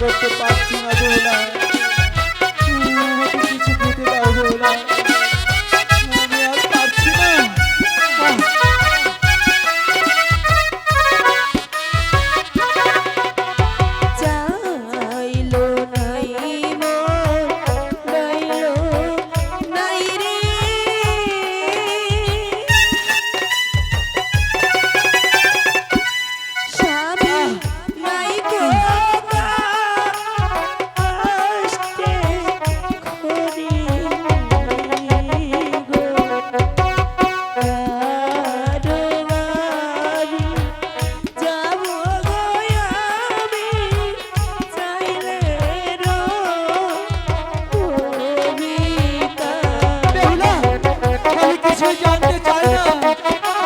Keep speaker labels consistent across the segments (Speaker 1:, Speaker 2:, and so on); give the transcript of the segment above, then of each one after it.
Speaker 1: করতে পারে জানতে চায় না।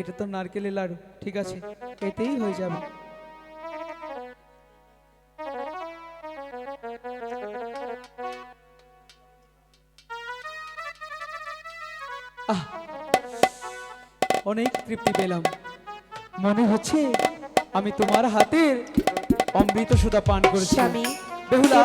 Speaker 1: এটা তো নারকেলের লাড়ু ঠিক আছে? এতেই হয়ে যাবে। অনেক তৃপ্তি পেলাম। মনে হচ্ছে আমি তোমার হাতের অমৃত সুদা পান করেছি।
Speaker 2: আমি
Speaker 1: বেহুলা